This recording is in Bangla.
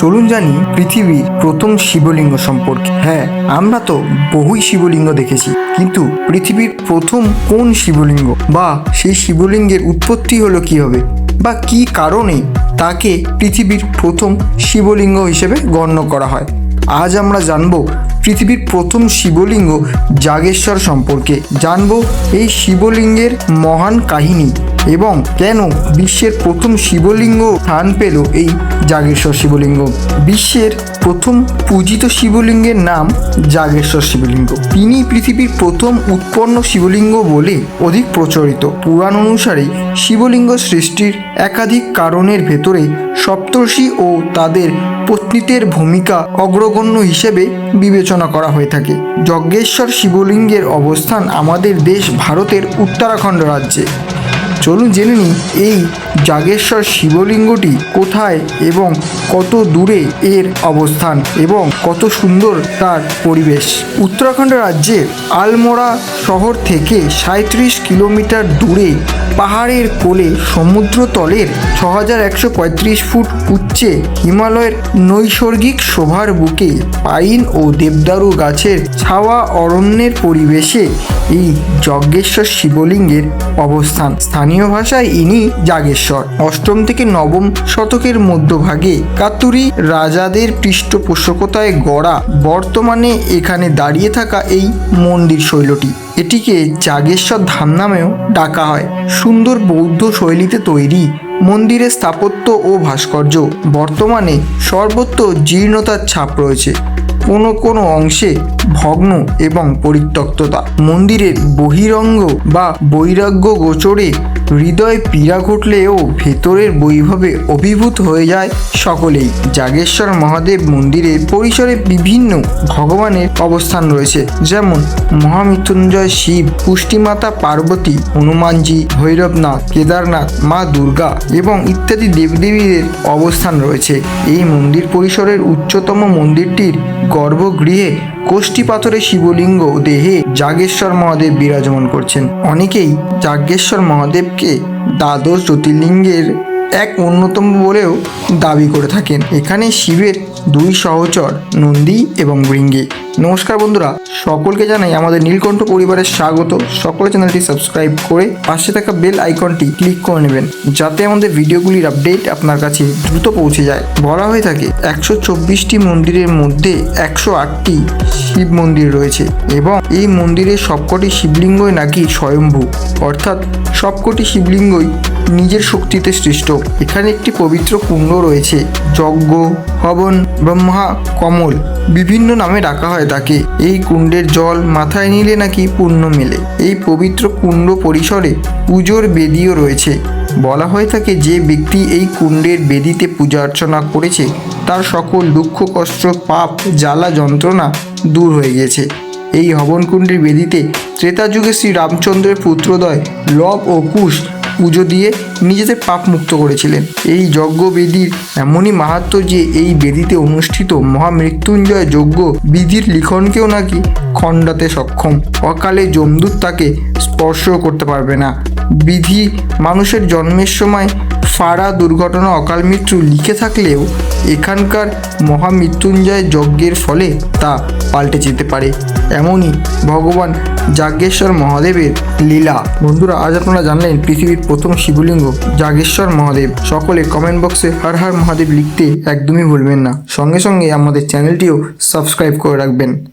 চলুন জানি পৃথিবীর প্রথম শিবলিঙ্গ সম্পর্কে। হ্যাঁ আমরা তো বহুই শিবলিঙ্গ দেখেছি, কিন্তু পৃথিবীর প্রথম কোন শিবলিঙ্গ বা সেই শিবলিঙ্গের উৎপত্তি হলো কীভাবে বা কি কারণে তাকে পৃথিবীর প্রথম শিবলিঙ্গ হিসেবে গণ্য করা হয়? আজ আমরা জানব পৃথিবীর প্রথম শিবলিঙ্গ জাগেশ্বর সম্পর্কে। জানব এই শিবলিঙ্গের মহান কাহিনী এবং কেন বিশ্বের প্রথম শিবলিঙ্গ স্থান পেল এই জাগেশ্বর শিবলিঙ্গ। বিশ্বের প্রথম পূজিত শিবলিঙ্গের নাম জাগেশ্বর শিবলিঙ্গ। তিনি পৃথিবীর প্রথম উৎপন্ন শিবলিঙ্গ বলে অধিক প্রচলিত। পুরাণ অনুসারে শিবলিঙ্গ সৃষ্টির একাধিক কারণের ভেতরে সপ্তর্ষি ও তাদের পত্নীদের ভূমিকা অগ্রগণ্য হিসেবে বিবেচনা করা হয়ে থাকে। যজ্ঞেশ্বর শিবলিঙ্গের অবস্থান আমাদের দেশ ভারতের উত্তরাখণ্ড রাজ্যে। চলুন জেনে নিই, এই জাগেশ্বর শিবলিঙ্গটি কোথায় এবং কত দূরে এর অবস্থান এবং কত সুন্দর তার পরিবেশ। উত্তরাখণ্ড রাজ্যের আলমোড়া শহর থেকে সাঁত্রিশ কিলোমিটার দূরে পাহাড়ের কোলে সমুদ্রতলের ছ হাজার একশো পঁয়ত্রিশ ফুট উচ্চে হিমালয়ের নৈসর্গিক শোভার বুকে পাইন ও দেবদারু গাছের ছাওয়া অরণ্যের পরিবেশে এই যজ্ঞেশ্বর শিবলিঙ্গের অবস্থান। স্থানীয় ভাষায় ইনি যাগেশ্বর। অষ্টম থেকে নবম শতকের মধ্যভাগে কাতুরি রাজাদের পৃষ্ঠপোষকতায় গড়া বর্তমানে এখানে দাঁড়িয়ে থাকা এই মন্দির শৈলটি। এটিকে জাগেশ্বর ধাম নামেও ডাকা হয়। সুন্দর বৌদ্ধ শৈলীতে তৈরি মন্দিরের স্থাপত্য ও ভাস্কর্য। বর্তমানে সর্বত্র জীর্ণতার ছাপ রয়েছে। কোনো কোনো অংশে ভগ্ন এবং পরিত্যক্ততা। মন্দিরের বহিরঙ্গ বা বৈরাগ্য গোচরে হৃদয় পীড়া ঘটলেও ভেতরের বৈভবে অভিভূত হয়ে যায় সকলেই। জাগেশ্বর মহাদেব মন্দিরের পরিসরে বিভিন্ন ভগবানের অবস্থান রয়েছে। যেমন মহামৃত্যুঞ্জয় শিব, পুষ্টিমাতা পার্বতী, হনুমানজি, ভৈরবনাথ, কেদারনাথ, মা দুর্গা এবং ইত্যাদি দেবদেবীদের অবস্থান রয়েছে। এই মন্দির পরিসরের উচ্চতম মন্দিরটির গর্ভগৃহে কোষ্ঠী পাথরে শিবলিঙ্গ দেহে জাগেশ্বর মহাদেব বিরাজমান করছেন। অনেকেই যাজ্ঞেশ্বর মহাদেবকে দ্বাদশ জ্যোতির্লিঙ্গের এক অন্যতম বলেও দাবি করে থাকেন। এখানে শিবের দুই সহচর, নন্দী এবং বৃঙ্গে। নমস্কার বন্ধুরা, সকলকে জানাই আমাদের নীলকণ্ঠ পরিবারের স্বাগত। সকলে চ্যানেলটি সাবস্ক্রাইব করে পাশে থাকা বেল আইকনটি ক্লিক করে নেবেন, যাতে আমাদের ভিডিওগুলির আপডেট আপনার কাছে দ্রুত পৌঁছে যায়। বলা হয়ে থাকে, একশো চব্বিশটি মন্দিরের মধ্যে একশো আটটি শিব মন্দির রয়েছে এবং এই মন্দিরের সবকটি শিবলিঙ্গই নাকি স্বয়ম্ভু। অর্থাৎ সবকটি শিবলিঙ্গই নিজের শক্তিতে সৃষ্ট। এখানে একটি পবিত্র কুণ্ড রয়েছে। যজ্ঞ, হবন, ব্রহ্মা, কমল বিভিন্ন নামে ডাকা হয় তাকে। এই কুণ্ডের জল মাথায় নিলে নাকি পুণ্য মেলে। এই পবিত্র কুণ্ড পরিসরে পুজোর বেদিও রয়েছে। বলা হয়ে থাকে যে ব্যক্তি এই কুণ্ডের বেদিতে পূজা অর্চনা করেছে, তার সকল দুঃখ, কষ্ট, পাপ, জ্বালা, যন্ত্রণা দূর হয়ে গেছে। এই হবনকুণ্ডের বেদিতে ত্রেতা যুগে শ্রী রামচন্দ্রের পুত্রদয় লব ও কুশ পুজো দিয়ে নিজেদের পাপ মুক্ত করেছিলেন। এই যজ্ঞ বেদির এমনই মাহাত্ম যে এই বেদিতে অনুষ্ঠিত মহামৃত্যুঞ্জয় যজ্ঞ বিধির লিখনকেও নাকি খণ্ডাতে সক্ষম। অকালে যমদূত তাকে স্পর্শও করতে পারবে না। বিধি মানুষের জন্মের সময় ফাড়া দুর্ঘটনা, অকাল মৃত্যু লিখে থাকলেও এখানকার মহামৃত্যুঞ্জয় যজ্ঞের ফলে তা পাল্টে যেতে পারে। এমনই ভগবান যাজ্ঞেশ্বর মহাদেবের লীলা। বন্ধুরা, আজ আপনারা জানলেন পৃথিবীর প্রথম শিবলিঙ্গ যাজ্ঞেশ্বর মহাদেব। সকলে কমেন্ট বক্সে হর হর মহাদেব লিখতে একদমই ভুলবেন না। সঙ্গে সঙ্গে আমাদের চ্যানেলটিও সাবস্ক্রাইব করে রাখবেন।